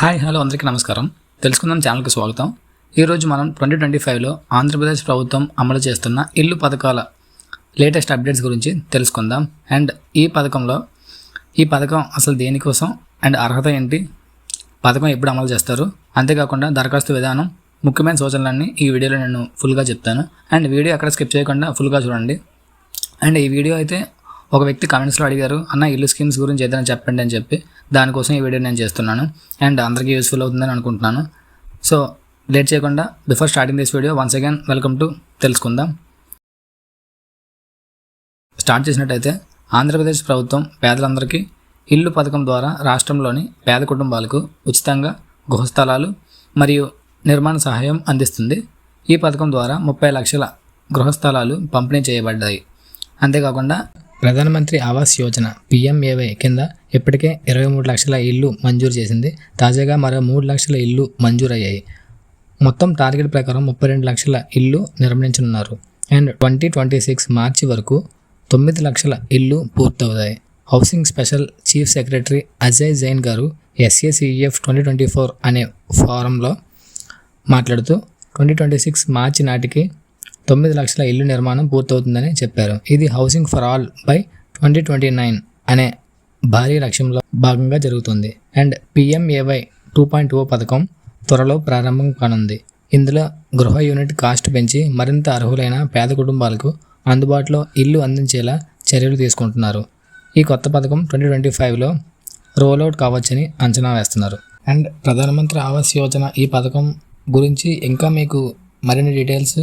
Hi hello అందరికీ నమస్కారం. తెలుసుకుందాం ఛానల్కి స్వాగతం. ఈరోజు మనం ట్వంటీ ట్వంటీ ఫైవ్లో ఆంధ్రప్రదేశ్ ప్రభుత్వం అమలు చేస్తున్న ఇల్లు పథకాల లేటెస్ట్ అప్డేట్స్ గురించి తెలుసుకుందాం. అండ్ ఈ పథకంలో ఈ పథకం అసలు దేనికోసం అండ్ అర్హత ఏంటి? పథకం ఎప్పుడు అమలు చేస్తారు? అంతేకాకుండా దరఖాస్తు విధానం ముఖ్యమైన సూచనలన్నీ ఈ వీడియోలో నేను ఫుల్గా చెప్తాను. అండ్ వీడియో అక్కడ స్కిప్ చేయకుండా ఫుల్గా చూడండి. అండ్ ఈ వీడియో అయితే ఒక వ్యక్తి కామెంట్స్లో అడిగారు అన్న ఇల్లు స్కీమ్స్ గురించి ఏదైనా చెప్పండి అని చెప్పి దానికోసం ఈ వీడియో నేను చేస్తున్నాను అండ్ అందరికీ యూస్ఫుల్ అవుతుందని అనుకుంటున్నాను. సో లేట్ చేయకుండా before starting this video once again welcome to తెలుసుకుందాం. స్టార్ట్ చేసినట్టయితే ఆంధ్రప్రదేశ్ ప్రభుత్వం పేదలందరికీ ఇల్లు పథకం ద్వారా రాష్ట్రంలోని పేద కుటుంబాలకు ఉచితంగా గృహస్థలాలు మరియు నిర్మాణ సహాయం అందిస్తుంది. ఈ పథకం ద్వారా ముప్పై లక్షల గృహస్థలాలు పంపిణీ చేయబడ్డాయి. అంతేకాకుండా ప్రధానమంత్రి ఆవాస్ యోజన పిఎంఏవై కింద ఇప్పటికే ఇరవై మూడు లక్షల ఇల్లు మంజూరు చేసింది. తాజాగా మరో మూడు లక్షల ఇల్లు మంజూరయ్యాయి. మొత్తం టార్గెట్ ప్రకారం ముప్పై రెండు లక్షల ఇల్లు నిర్మించనున్నారు. And twenty twenty six March వరకు తొమ్మిది లక్షల ఇల్లు పూర్తవుతాయి. Housing special chief secretary Ajay Jain గారు ఎస్ఏసిఎఫ్ ట్వంటీ ట్వంటీ ఫోర్ అనే ఫారంలో మాట్లాడుతూ ట్వంటీ ట్వంటీ సిక్స్ మార్చి నాటికి తొమ్మిది లక్షల ఇల్లు నిర్మాణం పూర్తవుతుందని చెప్పారు. ఇది housing for all by twenty twenty nine అనే భారీ లక్ష్యంలో భాగంగా జరుగుతుంది. And PMAY two point O పథకం త్వరలో ప్రారంభం కానుంది. ఇందులో గృహ యూనిట్ కాస్ట్ పెంచి మరింత అర్హులైన పేద కుటుంబాలకు అందుబాటులో ఇల్లు అందించేలా చర్యలు తీసుకుంటున్నారు. ఈ కొత్త పథకం ట్వంటీ ట్వంటీ ఫైవ్లో రోల్అవుట్ కావచ్చని అంచనా వేస్తున్నారు. అండ్ ప్రధానమంత్రి ఆవాస్ యోజన ఈ పథకం గురించి ఇంకా మీకు మరిన్ని డీటెయిల్స్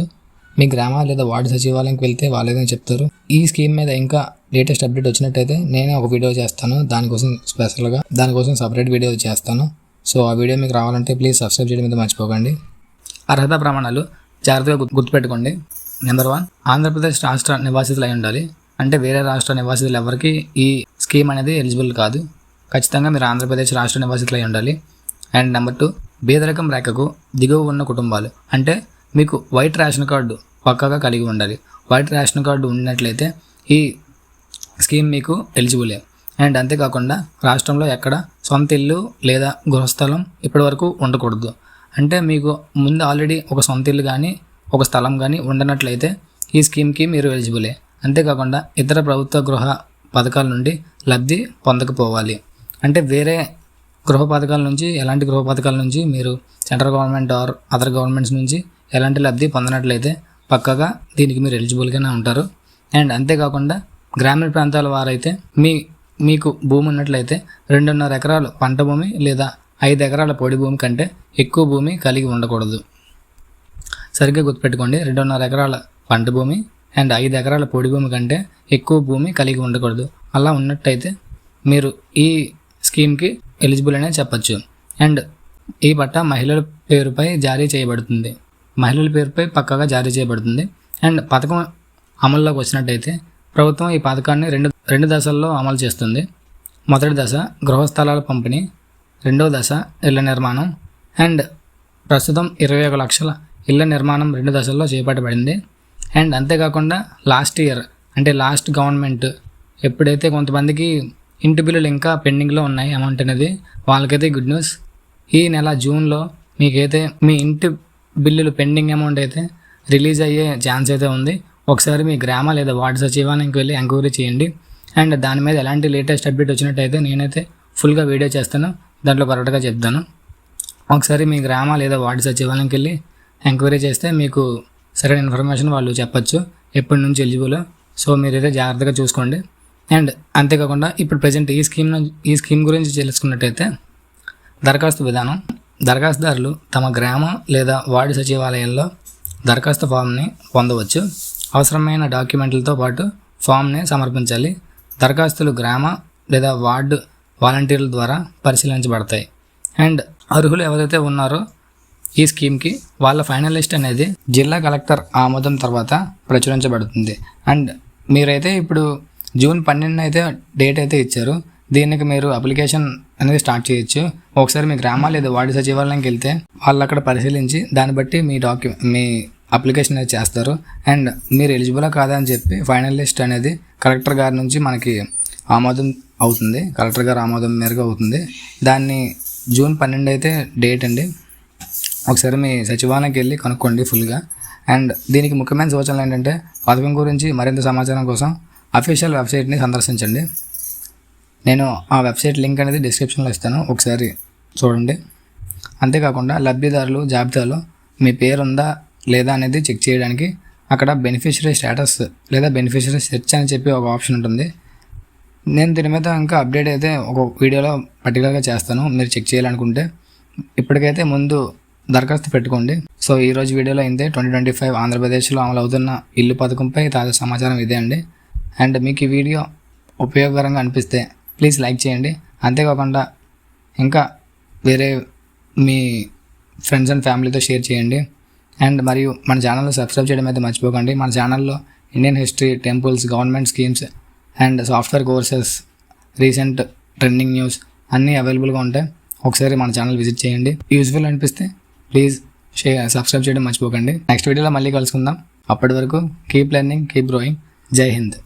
మీ గ్రామ లేదా వార్డు సచివాలయంకి వెళ్తే వాళ్ళు ఏదైనా చెప్తారు. ఈ స్కీమ్ మీద ఇంకా లేటెస్ట్ అప్డేట్ వచ్చినట్టయితే నేనే ఒక వీడియో చేస్తాను. దానికోసం స్పెషల్గా దానికోసం సపరేట్ వీడియో చేస్తాను. సో ఆ వీడియో మీకు రావాలంటే ప్లీజ్ సబ్స్క్రైబ్ చేయడం మీద మర్చిపోకండి. అర్హత ప్రమాణాలు జాగ్రత్తగా గుర్తు- గుర్తుపెట్టుకోండి. నెంబర్ వన్ ఆంధ్రప్రదేశ్ రాష్ట్ర నివాసితులు అయి ఉండాలి. అంటే వేరే రాష్ట్ర నివాసితులు ఎవరికి ఈ స్కీమ్ అనేది ఎలిజిబుల్ కాదు. ఖచ్చితంగా మీరు ఆంధ్రప్రదేశ్ రాష్ట్ర నివాసితులు అయి ఉండాలి. అండ్ నెంబర్ టూ బీదరకం రేఖకు దిగువ ఉన్న కుటుంబాలు. అంటే మీకు వైట్ రేషన్ కార్డు పక్కాగా కలిగి ఉండాలి. వైట్ రేషన్ కార్డు ఉన్నట్లయితే ఈ స్కీమ్ మీకు ఎలిజిబులే అండ్ అంతేకాకుండా రాష్ట్రంలో ఎక్కడ సొంత ఇల్లు లేదా గృహస్థలం ఇప్పటివరకు ఉండకూడదు. అంటే మీకు ముందు ఆల్రెడీ ఒక సొంత ఇల్లు కానీ ఒక స్థలం కానీ ఉండనట్లయితే ఈ స్కీమ్కి మీరు ఎలిజిబులే అంతేకాకుండా ఇతర ప్రభుత్వ గృహ పథకాల నుండి లబ్ధి పొందకపోవాలి. అంటే వేరే గృహ పథకాల నుంచి ఎలాంటి గృహ పథకాల నుంచి మీరు central government or other governments నుంచి ఎలాంటి లబ్ధి పొందనట్లయితే పక్కగా దీనికి మీరు ఎలిజిబుల్గానే ఉంటారు. అండ్ అంతేకాకుండా గ్రామీణ ప్రాంతాల వారైతే మీ మీకు భూమి ఉన్నట్లయితే రెండున్నర ఎకరాలు పంట భూమి లేదా ఐదు ఎకరాల పొడి భూమి కంటే ఎక్కువ భూమి కలిగి ఉండకూడదు. సరిగ్గా గుర్తుపెట్టుకోండి రెండున్నర ఎకరాల పంట భూమి అండ్ ఐదు ఎకరాల పొడి భూమి కంటే ఎక్కువ భూమి కలిగి ఉండకూడదు. అలా ఉన్నట్టయితే మీరు ఈ స్కీమ్కి ఎలిజిబుల్ అనే చెప్పచ్చు. అండ్ ఈ పట్ట మహిళల పేరుపై జారీ చేయబడుతుంది. మహిళల పేరుపై పక్కాగా జారీ చేయబడుతుంది. అండ్ పథకం అమల్లోకి వచ్చినట్టయితే ప్రభుత్వం ఈ పథకాన్ని రెండు రెండు దశల్లో అమలు చేస్తుంది. మొదటి దశ గృహ స్థలాల పంపిణీ రెండవ దశ ఇళ్ళ నిర్మాణం అండ్ ప్రస్తుతం ఇరవై ఒక లక్షల ఇళ్ళ నిర్మాణం రెండు దశల్లో చేపట్టబడింది. అండ్ అంతేకాకుండా లాస్ట్ ఇయర్ అంటే లాస్ట్ గవర్నమెంట్ ఎప్పుడైతే కొంతమందికి ఇంటి బిల్లులు ఇంకా పెండింగ్లో ఉన్నాయి అమౌంట్ అనేది వాళ్ళకైతే గుడ్ న్యూస్. ఈ నెల జూన్లో మీకైతే మీ ఇంటి బిల్లులు పెండింగ్ అమౌంట్ అయితే రిలీజ్ అయ్యే ఛాన్స్ అయితే ఉంది. ఒకసారి మీ గ్రామ లేదా వార్డు సచివాలయానికి వెళ్ళి ఎంక్వైరీ చేయండి. అండ్ దాని మీద ఎలాంటి లేటెస్ట్ అప్డేట్ వచ్చినట్టయితే నేనైతే ఫుల్గా వీడియో చేస్తాను. దాంట్లో కరెక్ట్గా చెప్తాను. ఒకసారి మీ గ్రామ లేదా వార్డు సచివాలయంకి వెళ్ళి ఎంక్వైరీ చేస్తే మీకు సరైన ఇన్ఫర్మేషన్ వాళ్ళు చెప్పచ్చు. ఎప్పటి నుంచి ఎలిజిబుల్? సో మీరైతే జాగ్రత్తగా చూసుకోండి. అండ్ అంతేకాకుండా ఇప్పుడు ప్రజెంట్ ఈ స్కీమ్ నుంచి- ఈ స్కీమ్ గురించి తెలుసుకున్నట్టయితే దరఖాస్తు విధానం. దరఖాస్తుదారులు తమ గ్రామ లేదా వార్డు సచివాలయంలో దరఖాస్తు ఫామ్ని పొందవచ్చు. అవసరమైన డాక్యుమెంట్లతో పాటు ఫామ్ని సమర్పించాలి. దరఖాస్తులు గ్రామ లేదా వార్డు వాలంటీర్ల ద్వారా పరిశీలించబడతాయి. అండ్ అర్హులు ఎవరైతే ఉన్నారో ఈ స్కీమ్కి వాళ్ళ ఫైనల్ లిస్ట్ అనేది జిల్లా కలెక్టర్ ఆమోదం తర్వాత ప్రచురించబడుతుంది. అండ్ మీరైతే ఇప్పుడు జూన్ పన్నెండున అయితే డేట్ అయితే ఇచ్చారు. దీనికి మీరు అప్లికేషన్ అనేది స్టార్ట్ చేయొచ్చు. ఒకసారి మీ గ్రామ లేదా వార్డు సచివాలయానికి వెళ్తే వాళ్ళు అక్కడ పరిశీలించి దాన్ని బట్టి మీ డాక్యుమెంట్ మీ అప్లికేషన్ అనేది చేస్తారు. అండ్ మీరు ఎలిజిబులా కాదా అని చెప్పి ఫైనల్ లిస్ట్ అనేది కలెక్టర్ గారి నుంచి మనకి ఆమోదం అవుతుంది. కలెక్టర్ గారు ఆమోదం మేరకు అవుతుంది. దాన్ని జూన్ పన్నెండు అయితే డేట్ అండి. ఒకసారి మీ సచివాలయంకి వెళ్ళి కనుక్కోండి ఫుల్గా అండ్ దీనికి ముఖ్యమైన సూచనలు ఏంటంటే పథకం గురించి మరింత సమాచారం కోసం అఫీషియల్ వెబ్సైట్ని సందర్శించండి. నేను ఆ వెబ్సైట్ లింక్ అనేది డిస్క్రిప్షన్లో ఇస్తాను. ఒకసారి చూడండి. అంతేకాకుండా లబ్ధిదారులు జాబితాలో మీ పేరు ఉందా లేదా అనేది చెక్ చేయడానికి అక్కడ బెనిఫిషరీ స్టేటస్ లేదా బెనిఫిషరీ సెర్చ్ అని చెప్పి ఒక ఆప్షన్ ఉంటుంది. నేను దీని మీద ఇంకా అప్డేట్ అయితే ఒక వీడియోలో పర్టికులర్గా చేస్తాను. మీరు చెక్ చేయాలనుకుంటే ఇప్పటికైతే ముందు దరఖాస్తు పెట్టుకోండి. సో ఈ రోజు వీడియోలో అయితే ట్వంటీ ట్వంటీ ఫైవ్ ఆంధ్రప్రదేశ్లో అమలు అవుతున్న ఇల్లు పథకంపై తాజా సమాచారం ఇదే అండి. అండ్ మీకు ఈ వీడియో ఉపయోగకరంగా అనిపిస్తే ప్లీజ్ లైక్ చేయండి. అంతేకాకుండా ఇంకా వేరే మీ ఫ్రెండ్స్ అండ్ ఫ్యామిలీతో షేర్ చేయండి. అండ్ మరియు మన ఛానల్లో సబ్స్క్రైబ్ చేయడం అయితే మర్చిపోకండి. మన ఛానల్లో Indian history temples government schemes and software courses recent trending news అన్నీ అవైలబుల్గా ఉంటాయి. ఒకసారి మన ఛానల్ విజిట్ చేయండి. యూజ్ఫుల్ అనిపిస్తే ప్లీజ్ షేర్ సబ్స్క్రైబ్ చేయడం మర్చిపోకండి. నెక్స్ట్ వీడియోలో మళ్ళీ కలుసుకుందాం. అప్పటి వరకు కీప్ లెర్నింగ్ కీప్ గ్రోయింగ్ జై హింద్.